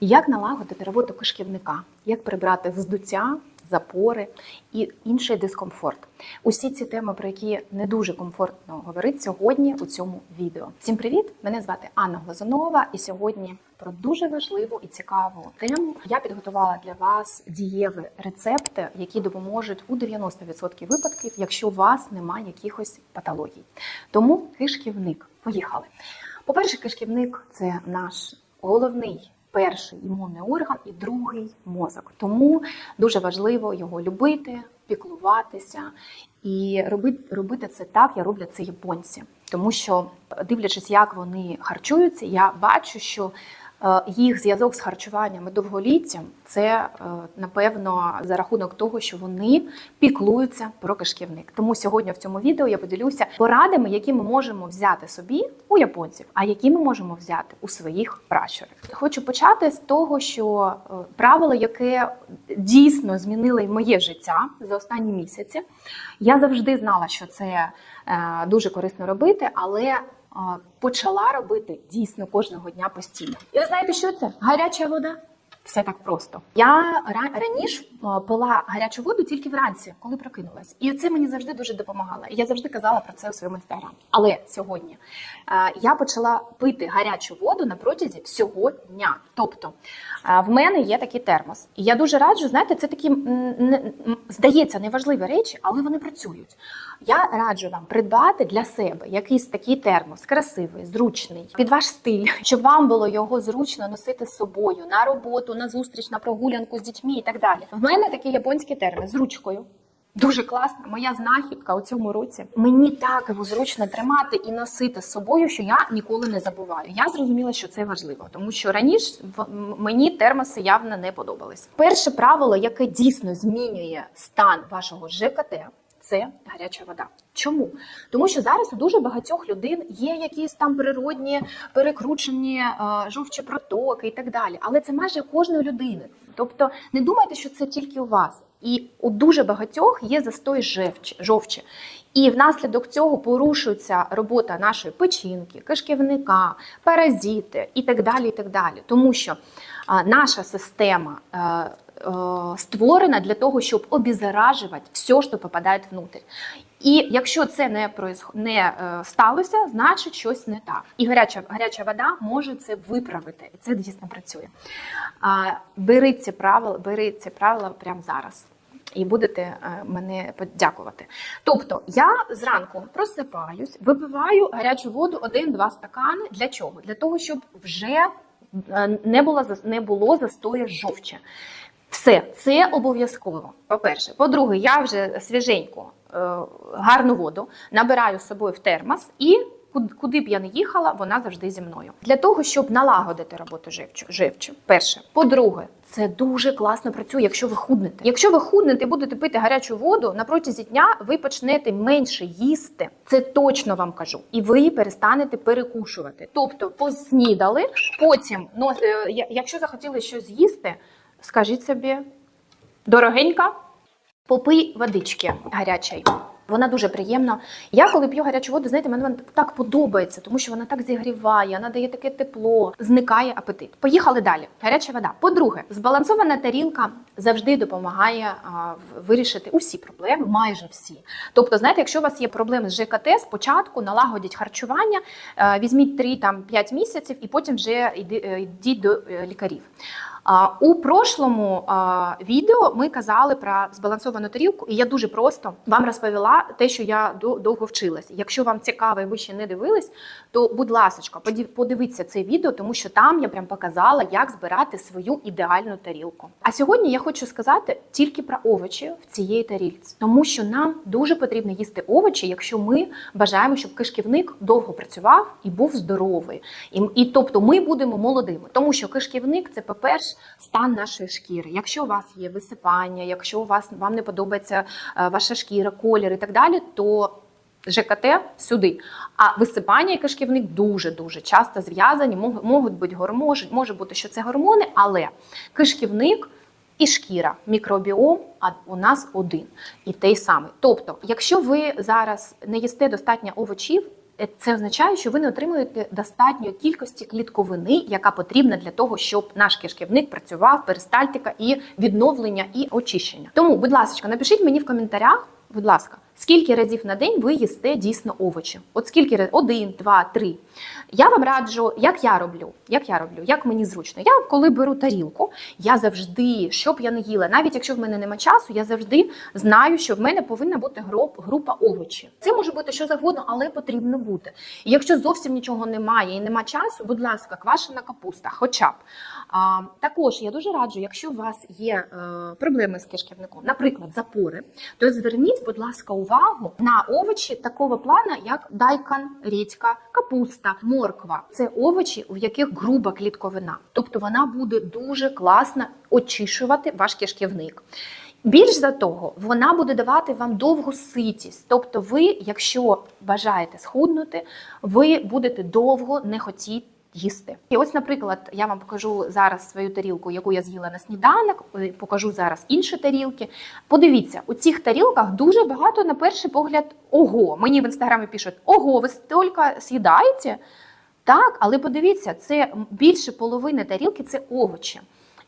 Як налагодити роботу кишківника, як прибрати вздуття, запори і інший дискомфорт. Усі ці теми, про які не дуже комфортно говорити сьогодні у цьому відео. Всім привіт! Мене звати Анна Глазунова, і сьогодні про дуже важливу і цікаву тему я підготувала для вас дієві рецепти, які допоможуть у 90% випадків, якщо у вас немає якихось патологій. Тому кишківник. Поїхали. По-перше, кишківник це наш головний перший імунний орган і другий мозок. Тому дуже важливо його любити, піклуватися і робити, робити це так, як роблять це японці. Тому що, дивлячись, як вони харчуються, я бачу, що їх зв'язок з харчуванням і довголіттям це е, напевно за рахунок того, що вони піклуються про кишківник. Тому сьогодні в цьому відео я поділюся порадами, які ми можемо взяти собі у японців, а які ми можемо взяти у своїх пращурів. Хочу почати з того, що е, правило, яке дійсно змінило моє життя за останні місяці. Я завжди знала, що це е, дуже корисно робити, але е, почала робити дійсно кожного дня постійно. І ви знаєте, що це? Гаряча вода. Все так просто. Я ра- раніше пила гарячу воду тільки вранці, коли прокинулась. І це мені завжди дуже допомагало. Я завжди казала про це у своєму інстаграмі. Але сьогодні е, я почала пити гарячу воду на протязі всього дня. Тобто е, в мене є такий термос. І я дуже раджу, знаєте, це такі здається неважливі речі, але вони працюють. Я раджу вам придбати для себе якийсь такий термос, красивий, зручний, під ваш стиль, щоб вам було його зручно носити з собою на роботу, на зустріч, на прогулянку з дітьми і так далі. В мене такий японський термос з ручкою. Дуже класна, моя знахідка у цьому році. Мені так його зручно тримати і носити з собою, що я ніколи не забуваю. Я зрозуміла, що це важливо, тому що раніше мені термоси явно не подобались. Перше правило, яке дійсно змінює стан вашого ЖКТ, це гаряча вода. Чому? Тому що зараз у дуже багатьох людей є якісь там природні перекручені е, жовчі протоки і так далі. Але це майже кожної людини. Тобто не думайте, що це тільки у вас. І у дуже багатьох є застой жовчі. І внаслідок цього порушується робота нашої печінки, кишківника, паразити і так далі. І так далі. Тому що а, наша система е, е, створена для того, щоб обеззаражувати все, що попадає внутрь. І якщо це не не е, сталося, значить щось не так. І гаряча, гаряча вода може це виправити. І це дійсно працює. Бери ці правила, бери ці правила прямо зараз. І будете е, мене подякувати. Тобто я зранку просипаюсь, випиваю гарячу воду один-два стакани. Для чого? Для того, щоб вже е, не було не було застою жовчі. Все, це обов'язково. По-перше, по-друге, я вже свіженьку е, гарну воду набираю з собою в термос і. Куди б я не їхала, вона завжди зі мною. Для того, щоб налагодити роботу живчу. живчу. Перше. По-друге, це дуже класно працює, якщо ви худнете. Якщо ви худнете і будете пити гарячу воду, на протязі дня ви почнете менше їсти. Це точно вам кажу. І ви перестанете перекушувати. Тобто, поснідали, потім, ну, е, якщо захотіли щось з'їсти, скажіть собі, дорогенька, попий водички гарячої. Вона дуже приємна. Я коли п'ю гарячу воду, знаєте, мені вона так подобається, тому що вона так зігріває, вона дає таке тепло, зникає апетит. Поїхали далі. Гаряча вода. По-друге, збалансована тарілка завжди допомагає а, вирішити усі проблеми, майже всі. Тобто, знаєте, якщо у вас є проблеми з ЖКТ, спочатку налагодіть харчування, е, візьміть 3-5 місяців і потім вже е, йдіть до е, лікарів. У прошлому відео ми казали про збалансовану тарілку, і я дуже просто вам розповіла те, що я до- довго вчилась. Якщо вам цікаво і ви ще не дивились, то будь ласка, подивіться це відео, тому що там я прям показала, як збирати свою ідеальну тарілку. А сьогодні я хочу сказати тільки про овочі в цієї тарілці, тому що нам дуже потрібно їсти овочі, якщо ми бажаємо, щоб кишківник довго працював і був здоровий. І, і тобто ми будемо молодими, тому що кишківник це, по-перше, стан нашої шкіри. Якщо у вас є висипання, якщо у вас вам не подобається е, ваша шкіра, колір і так далі, то ЖКТ сюди. А висипання і кишківник дуже дуже часто зв'язані. Можуть бути гормони, може, бути, що це гормони, але кишківник і шкіра, мікробіом, а у нас один і той самий. Тобто, якщо ви зараз не їсте достатньо овочів, Це означає, що ви не отримуєте достатньої кількості клітковини, яка потрібна для того, щоб наш кишківник працював, перистальтика і відновлення і очищення. Тому, будь ласка, напишіть мені в коментарях, будь ласка, скільки разів на день ви їсте дійсно овочі? От скільки разів? один, два, три. Я вам раджу, як я роблю, як я роблю, як мені зручно. Я коли беру тарілку, я завжди, що б я не їла, навіть якщо в мене нема часу, я завжди знаю, що в мене повинна бути груп- група овочів. Це може бути що завгодно, але потрібно бути. І якщо зовсім нічого немає і нема часу, будь ласка, квашена капуста, хоча б. А, також я дуже раджу, якщо у вас є е, проблеми з кишківником, наприклад, запори, то зверніть, будь ласка, увагу на овочі такого плана, як дайкан, рідька, капуста, морква. Це овочі, в яких груба клітковина. Тобто вона буде дуже класно очищувати ваш кишківник. Більш за того, вона буде давати вам довгу ситість. Тобто, ви, якщо бажаєте схуднути, ви будете довго не хотіти їсти. І ось, наприклад, я вам покажу зараз свою тарілку, яку я з'їла на сніданок. е, Покажу зараз інші тарілки. Подивіться, у цих тарілках дуже багато, на перший погляд, ого. Мені в інстаграмі пишуть: ого, ви стільки з'їдаєте? Так, але подивіться, це більше половини тарілки це овочі.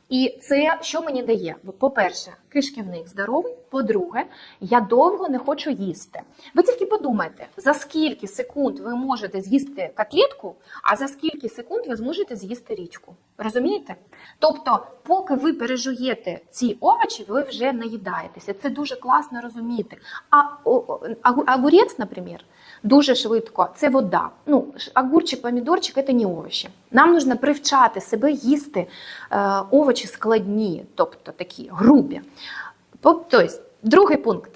І це що мені дає? По-перше, кишківник здоровий. По-друге, я довго не хочу їсти. Ви тільки подумайте, за скільки секунд ви можете з'їсти котлетку, а за скільки секунд ви зможете з'їсти річку. Розумієте? Тобто, поки ви пережуєте ці овочі, ви вже наїдаєтеся. Це дуже класно розуміти. А огурець, наприклад, дуже швидко це вода. Ну, огурчик, помідорчик це не овочі. Нам потрібно привчати себе їсти е, овочі складні, тобто такі грубі. Тобто, другий пункт.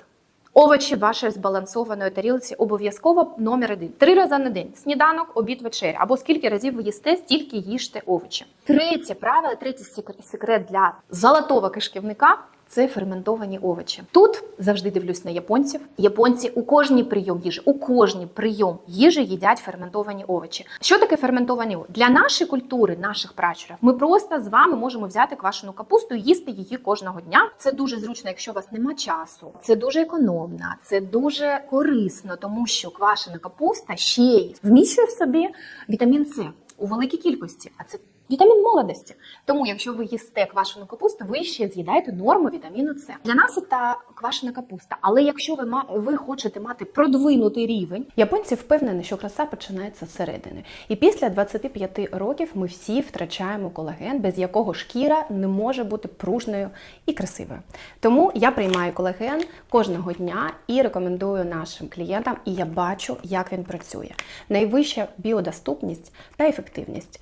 Овочі вашої збалансованої тарілці обов'язково номер один. Три рази на день. Сніданок, обід, вечеря. Або скільки разів ви їсте, стільки їжте овочі. Третє правило, третій секрет для золотого кишківника це ферментовані овочі. Тут завжди дивлюсь на японців. Японці у кожній прийом їжі, у кожній прийом їжі їдять ферментовані овочі. Що таке ферментовані овочі? Для нашої культури, наших пращурів, ми просто з вами можемо взяти квашену капусту і їсти її кожного дня. Це дуже зручно, якщо у вас нема часу. Це дуже економно, це дуже корисно, тому що квашена капуста ще й вміщує в собі вітамін С у великій кількості. А це Вітамін молодості. Тому, якщо ви їсте квашену капусту, ви ще з'їдаєте норму вітаміну С. Для нас це квашена капуста. Але якщо ви ви хочете мати продвинутий рівень, Японці впевнені, що краса починається зсередини. І після 25 років ми всі втрачаємо колаген, без якого шкіра не може бути пружною і красивою. Тому я приймаю колаген кожного дня і рекомендую нашим клієнтам, і я бачу, як він працює. Найвища біодоступність та ефективність.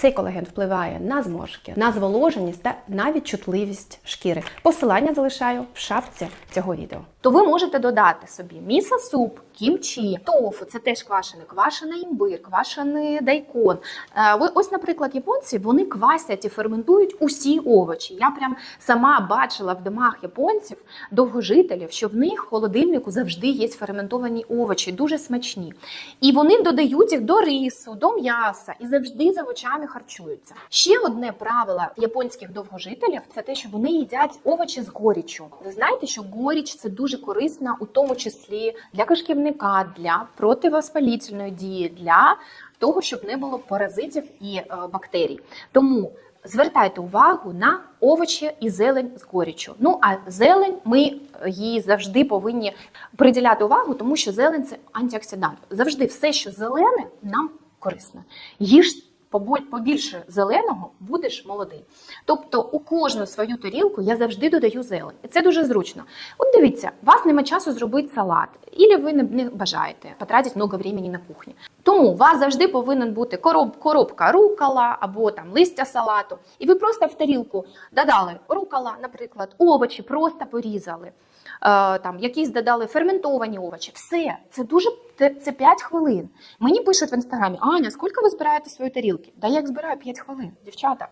Цей колаген впливає на зморшки, на зволоженість та навіть чутливість шкіри. Посилання залишаю в шапці цього відео. То ви можете додати собі місо-суп, кімчі, тофу, це теж квашений, квашений імбир, квашений дайкон. Е, Ось, наприклад, японці вони квасять і ферментують усі овочі. Я прям сама бачила в домах японців, довгожителів, що в них в холодильнику завжди є ферментовані овочі, дуже смачні. І вони додають їх до рису, до м'яса і завжди за овочами харчуються. Ще одне правило японських довгожителів це те, що вони їдять овочі з горіччю. Ви знаєте, що горіч це дуже корисно, у тому числі для кишківника, для противоспалітельної дії, для того, щоб не було паразитів і е, бактерій. Тому звертайте увагу на овочі і зелень з горіччю. Ну а зелень ми її завжди повинні приділяти увагу, тому що зелень це антиоксидант. Завжди все, що зелене, нам корисно. Їж побільше зеленого, будеш молодий. Тобто у кожну свою тарілку я завжди додаю зелень. І це дуже зручно. От дивіться, у вас нема часу зробити салат, або ви не, бажаєте потратити много времени на кухні. Тому у вас завжди повинен бути короб, коробка рукола або там листя салату. І ви просто в тарілку додали рукола, наприклад, овочі просто порізали. Е, там якісь додали ферментовані овочі. Все, це дуже це, це 5 хвилин. Мені пишуть в інстаграмі: Аня, скільки ви збираєте свої тарілки? Да я їх збираю 5 хвилин, дівчата.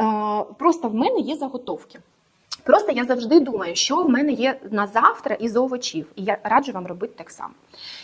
Е, просто в мене є заготовки. Просто я завжди думаю, що в мене є на завтра із овочів, і я раджу вам робити так само.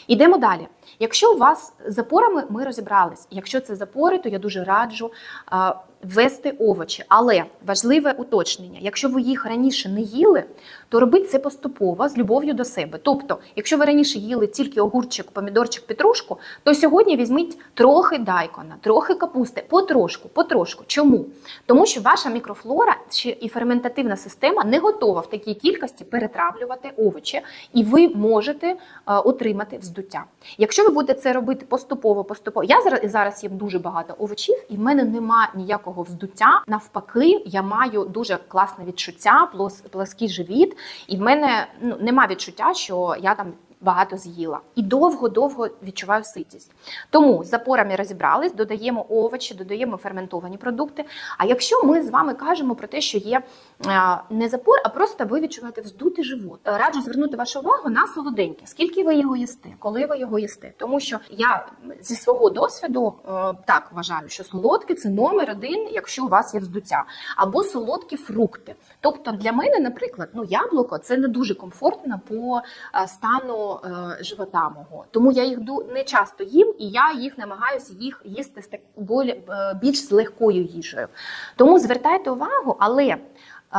Ідемо далі. Якщо у вас з запорами ми розібрались, якщо це запори, то я дуже раджу а, ввести овочі, але важливе уточнення: якщо ви їх раніше не їли, то робіть це поступово з любов'ю до себе. Тобто, якщо ви раніше їли тільки огурчик, помідорчик, петрушку, то сьогодні візьміть трохи дайкона, трохи капусти, потрошку, потрошку. Чому? Тому що ваша мікрофлора і ферментативна система не готова в такій кількості перетравлювати овочі, і ви можете е, отримати вздуття. Якщо ви будете це робити поступово, поступово, я зараз їм дуже багато овочів, і в мене нема ніякого вздуття. Навпаки, я маю дуже класне відчуття, плос, плоский живіт, і в мене ну нема відчуття, що я там. Багато з'їла і довго-довго відчуваю ситість. Тому з запорами розібрались, додаємо овочі, додаємо ферментовані продукти. А якщо ми з вами кажемо про те, що є е, не запор, а просто ви відчуваєте вздутий живот, раджу звернути вашу увагу на солоденьке. Скільки ви його їсте, коли ви його їсте? Тому що я зі свого досвіду е, так вважаю, що солодке це номер один, якщо у вас є вздуття, або солодкі фрукти. Тобто для мене, наприклад, ну яблуко це не дуже комфортно по е, е, живота мого. Тому я їх ду- не часто їм, і я їх намагаюся їх їсти з так е, більш з легкою їжею. Тому звертайте увагу, але е,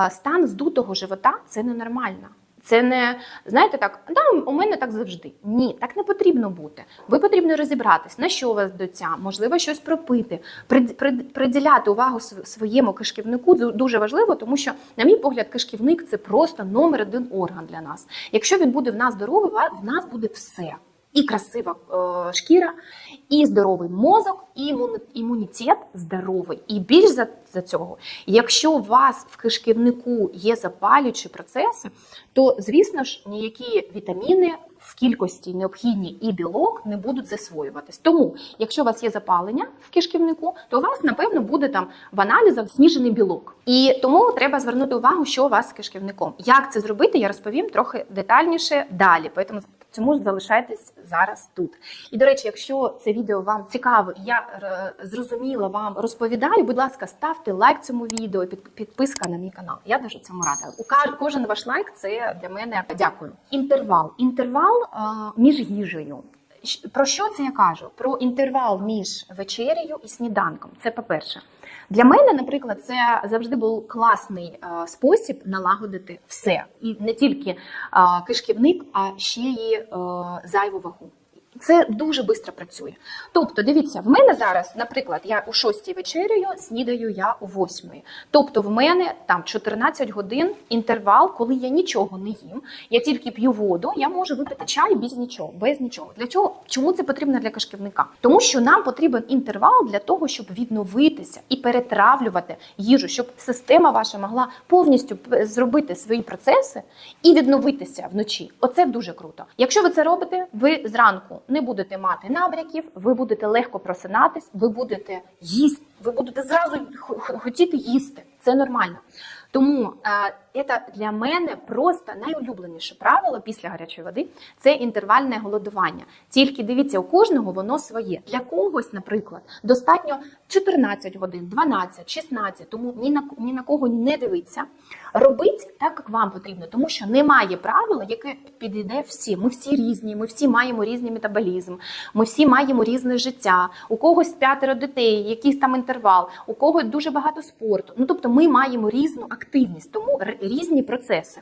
стан здутого живота це ненормально. Це не знаєте так, да, у мене так завжди. Ні, так не потрібно бути. Ви потрібно розібратись, на що у вас доця, можливо, щось пропити, прид- прид- приділяти увагу своєму кишківнику Ду- дуже важливо, тому що, на мій погляд, кишківник це просто номер один орган для нас. Якщо він буде в нас здоровий, в нас буде все. І красива е, шкіра, і здоровий мозок, і імунітет здоровий. І більш за, за цього, якщо у вас в кишківнику є запалюючі процеси, то звісно ж ніякі вітаміни в кількості необхідні і білок не будуть засвоюватись. Тому, якщо у вас є запалення в кишківнику, то у вас напевно буде там в аналізах сніжений білок. І тому треба звернути увагу, що у вас з кишківником. Як це зробити, я розповім трохи детальніше далі. Тому залишайтесь зараз тут. І до речі, якщо це відео вам цікаво, я е, зрозуміла вам розповідаю. Будь ласка, ставте лайк цьому відео, під, підписка на мій канал. Я дуже цьому рада. Кожен ваш лайк це для мене дякую. Інтервал. Інтервал е, між їжею. Про що це я кажу? Про інтервал між вечерею і сніданком. Це по-перше. Для мене, наприклад, це завжди був класний е, спосіб налагодити все. І не тільки е, кишківник, а ще й е, зайву вагу. Це дуже швидко працює. Тобто, дивіться, в мене зараз, наприклад, я у 6 вечеряю, снідаю я у 8. Тобто, в мене там 14 годин інтервал, коли я нічого не їм, я тільки п'ю воду, я можу випити чай без нічого, без нічого. Для чого? Чому це потрібно для кишківника? Тому що нам потрібен інтервал для того, щоб відновитися і перетравлювати їжу, щоб система ваша могла повністю зробити свої процеси і відновитися вночі. Оце дуже круто. Якщо ви це робите, ви зранку не будете мати набряків, ви будете легко просинатись, ви будете їсти, ви будете зразу хотіти їсти. Це нормально. Тому е, це для мене просто найулюбленіше правило після гарячої води це інтервальне голодування. Тільки дивіться, у кожного воно своє. Для когось, наприклад, достатньо 14 годин, 12, 16, тому ні на ні на кого не дивиться. Робіть так, як вам потрібно, тому що немає правила, яке підійде всім. Ми всі різні, ми всі маємо різний метаболізм, ми всі маємо різне життя. У когось п'ятеро дітей, якийсь там інтервал, у когось дуже багато спорту. Ну тобто, ми маємо різну активність, тому різні процеси.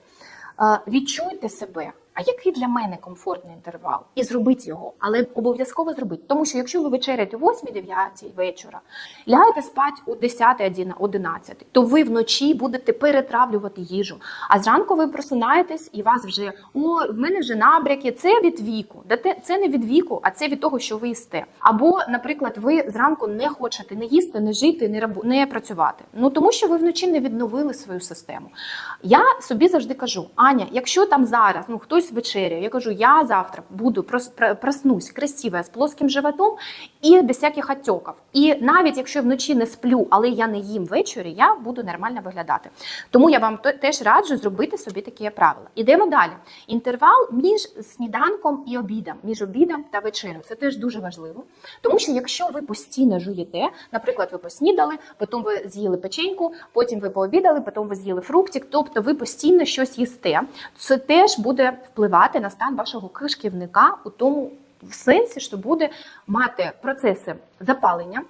Е, Відчуйте себе. А який для мене комфортний інтервал? І зробіть його, але обов'язково зробіть. Тому що якщо ви вечеряєте о 8-9 вечора, лягаєте спати о 10-11, то ви вночі будете перетравлювати їжу. А зранку ви просинаєтесь і вас вже о, в мене вже набряки. Це від віку. Це не від віку, а це від того, що ви їсте. Або, наприклад, ви зранку не хочете не їсти, не жити, не рабу, не працювати. Ну тому що ви вночі не відновили свою систему. Я собі завжди кажу: Аня, якщо там зараз ну хтось вечеряє, я кажу, я завтра буду прос- пр- проснусь красива з плоским животом і без всяких отеків. І навіть якщо вночі не сплю, але я не їм ввечері, я буду нормально виглядати. Тому я вам теж раджу зробити собі такі правила. Ідемо далі. Інтервал між сніданком і обідом, між обідом та вечерею. Це теж дуже важливо. Тому що якщо ви постійно жуєте, наприклад, ви поснідали, потім ви з'їли печеньку, потім ви пообідали, потім ви з'їли фруктик, тобто ви постійно щось їсте. Це теж буде впливати на стан вашого кишківника у тому в сенсі, що буде мати процеси запалення.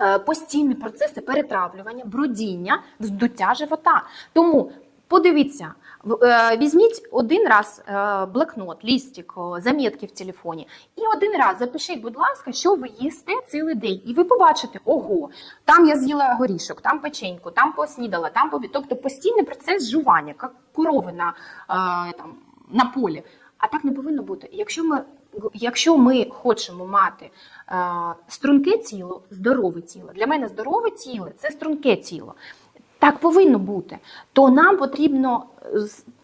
е, постійні процеси перетравлювання, бродіння, вздуття живота. Тому подивіться, е, візьміть один раз е, блокнот, лістик, замітки в телефоні, і один раз запишіть, будь ласка, що ви їсте цілий день. І ви побачите, ого, там я з'їла горішок, там печеньку, там поснідала, там побі... Тобто постійний процес жування, як корови на, там, на полі. А так не повинно бути. Якщо ми, якщо ми хочемо мати е, струнке тіло, здорове тіло, для мене здорове тіло це струнке тіло. Так повинно бути. То нам потрібно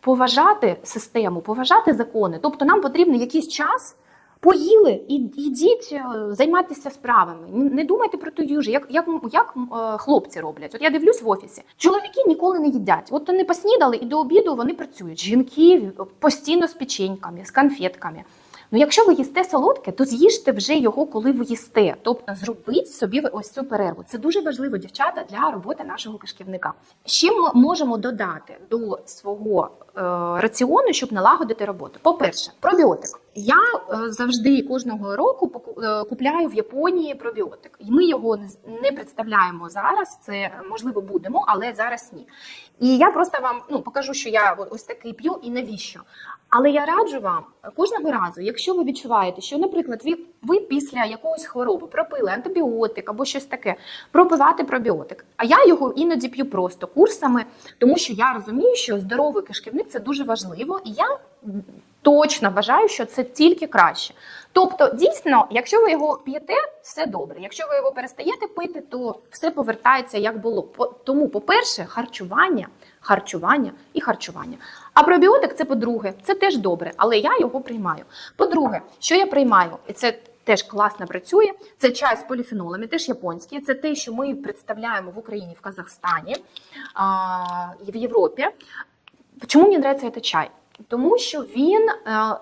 поважати систему, поважати закони. Тобто нам потрібен якийсь час. Поїли і ідіть е, займатися справами. Не думайте про ту їжу, як, як, як е, хлопці роблять. От я дивлюсь в офісі. Чоловіки ніколи не їдять. От вони поснідали і до обіду вони працюють. Жінки постійно з печеньками, з конфетками. Ну, якщо ви їсте солодке, то з'їжте вже його, коли ви їсте. Тобто зробіть собі ось цю перерву. Це дуже важливо, дівчата, для роботи нашого кишківника. Що ми можемо додати до свого е, раціону, щоб налагодити роботу? По-перше, пробіотик. Я е, завжди кожного року е, купляю в Японії пробіотик. І ми його не представляємо зараз. Це можливо будемо, але зараз ні. І я просто вам ну покажу, що я ось такий п'ю і навіщо. Але я раджу вам кожного разу, якщо ви відчуваєте, що, наприклад, ви, ви після якоїсь хвороби пропили антибіотик або щось таке, пропивати пробіотик. А я його іноді п'ю просто курсами, тому що я розумію, що здоровий кишківник це дуже важливо, і я точно вважаю, що це тільки краще. Тобто, дійсно, якщо ви його п'єте, все добре. Якщо ви його перестаєте пити, то все повертається як було. Тому, по-перше, харчування, харчування і харчування. А пробіотик це по-друге, це теж добре, але я його приймаю. По-друге, що я приймаю, і це теж класно працює. Це чай з поліфенолами, теж японський. Це те, що ми представляємо в Україні, в Казахстані, в Європі. Чому мені подобається цей чай? Тому що він е,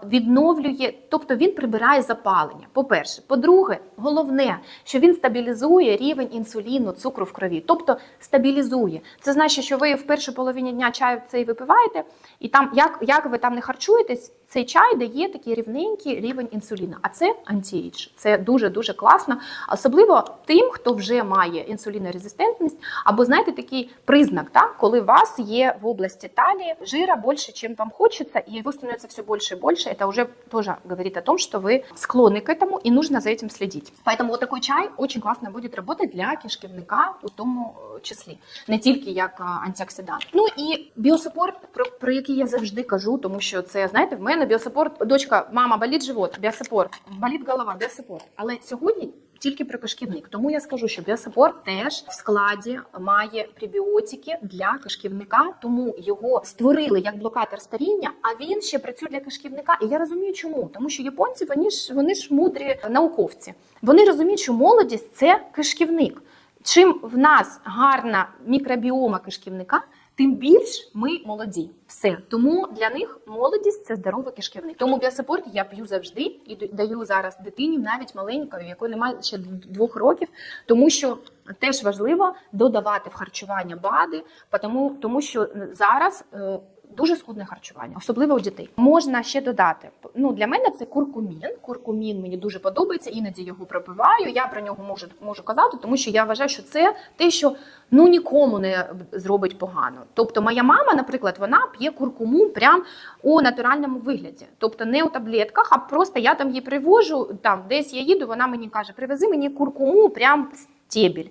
відновлює, тобто він прибирає запалення. По-перше, по-друге, головне, що він стабілізує рівень інсуліну, цукру в крові, тобто стабілізує. Це значить, що ви в першій половині дня чаю цей випиваєте, і там, як, як ви там не харчуєтесь, цей чай дає такий рівненький рівень інсуліну. А це антіейдж. Це дуже дуже класно, особливо тим, хто вже має інсулінорезистентність, або знаєте такий признак, так, коли у вас є в області талии жира больше, чем вам хочется, и его становится все больше и больше, это уже тоже говорит о том, что вы склонны к этому, и нужно за этим следить. Поэтому вот такой чай очень классно будет работать для кишківника у тому е, числі, не тільки як а, антиоксидант. Ну і біосупорт, про, про який я завжди кажу, тому що це, знаєте, в мене біосупорт, дочка, мама, болить живот, біосупорт, болить голова, біосупорт. Але сьогодні тільки про кишківник. Тому я скажу, що біосупорт теж в складі має пребіотики для кишківника, тому його створили як блокатор старіння, а він ще працює для кишківника. І я розумію, чому. Тому що японці вони ж вони ж мудрі науковці. Вони розуміють, що молодість це кишківник. Чим в нас гарна мікробіома кишківника, тим більш ми молоді. Все. Тому для них молодість це здоровий кишківник. Тому біосапорт я п'ю завжди і даю зараз дитині, навіть маленької, якої немає ще двох років, тому що теж важливо додавати в харчування БАДи, тому, тому що зараз. Дуже скудне харчування, особливо у дітей. Можна ще додати. Ну для мене це куркумін. Куркумін мені дуже подобається, іноді його пропиваю. Я про нього можу можу казати, тому що я вважаю, що це те, що ну нікому не зробить погано. Тобто, моя мама, наприклад, вона п'є куркуму прям у натуральному вигляді, тобто не у таблетках, а просто я там її привожу. Там десь я їду, вона мені каже: привези мені куркуму, прям стебіль.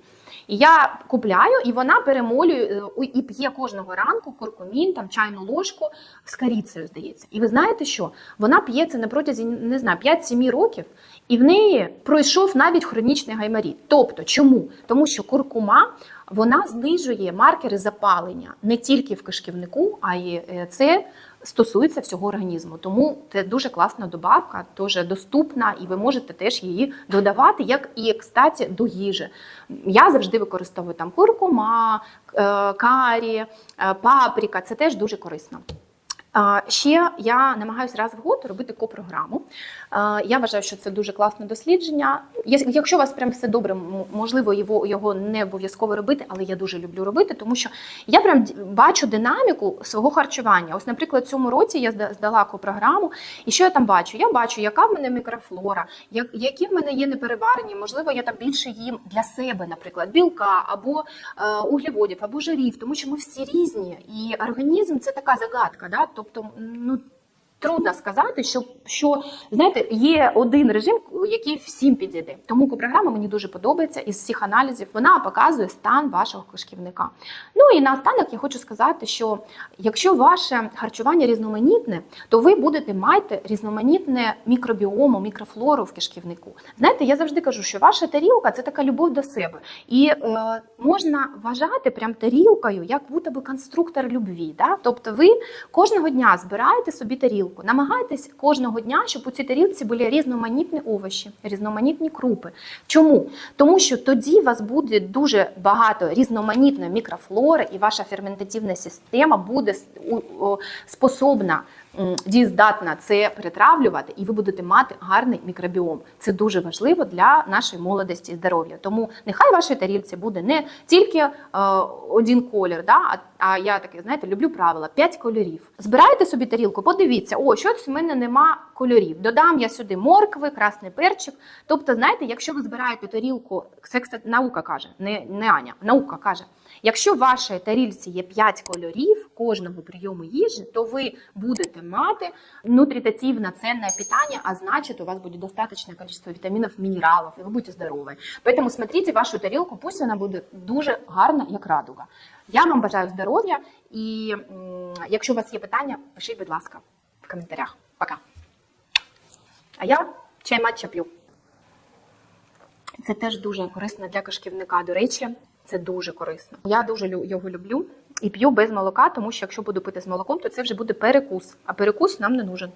І я купляю, і вона перемолює е, і п'є кожного ранку куркумін, там чайну ложку з корицею, здається. І ви знаєте що? Вона п'є це на протязі не знаю 5-7 років, і в неї пройшов навіть хронічний гайморіт. Тобто, чому? Тому що куркума вона знижує маркери запалення не тільки в кишківнику, а й е, це стосується всього організму. Тому це дуже класна добавка, дуже доступна, і ви можете теж її додавати, як і кстати, до їжі. Я завжди використовую там куркума, е, карі, е, паприка. Це теж дуже корисно. Ще я намагаюся раз в год робити копрограму. Я вважаю, що це дуже класне дослідження. Якщо у вас прям все добре, можливо, його, його не обов'язково робити, але я дуже люблю робити, тому що я прям бачу динаміку свого харчування. Ось, наприклад, цьому році я зда- здала копрограму, і що я там бачу? Я бачу, яка в мене мікрофлора, як- які в мене є непереварені, можливо, я там більше їм для себе, наприклад, білка або е, углеводів, або жирів, тому що ми всі різні, і організм це така загадка. Да? Тобто, ну. Трудно сказати, що, що знаєте, є один режим, який всім підійде. Тому програма мені дуже подобається із всіх аналізів. Вона показує стан вашого кишківника. Ну і наостанок я хочу сказати, що якщо ваше харчування різноманітне, то ви будете мати різноманітне мікробіому, мікрофлору в кишківнику. Знаєте, я завжди кажу, що ваша тарілка це така любов до себе, і е, можна вважати прям тарілкою, як будто би конструктор любві. Да? Тобто, ви кожного дня збираєте собі тарілку, намагайтесь кожного дня, щоб у цій тарілці були різноманітні овочі, різноманітні крупи. Чому? Тому що тоді у вас буде дуже багато різноманітної мікрофлори, і ваша ферментативна система буде способна дієздатна це перетравлювати, і ви будете мати гарний мікробіом. Це дуже важливо для нашої молодості і здоров'я. Тому нехай в вашій тарілці буде не тільки е, один колір, да, а, а я таке, знаєте, люблю правила: 5 кольорів. Збирайте собі тарілку, подивіться, о, щось в мене нема кольорів. Додам я сюди моркви, красний перчик. Тобто, знаєте, якщо ви збираєте тарілку, це кстати, наука каже, не, не Аня, наука каже. Якщо в вашій тарілці є 5 кольорів кожного прийому їжі, то ви будете мати нутритативно ценное питание, а значит, у вас будет достаточное количество витаминов, минералов, и вы будете здоровы. Поэтому смотрите вашу тарілку, пусть вона буде дуже гарна, як радуга. Я вам бажаю здоров'я, і м, якщо у вас є питання, пишіть, будь ласка, в коментарях. Пока. А я чай матча п'ю. Це теж дуже корисно для кишківника. До речі, це дуже корисно. Я дуже його люблю і п'ю без молока, тому що якщо буду пити з молоком, то це вже буде перекус. А перекус нам не нужен.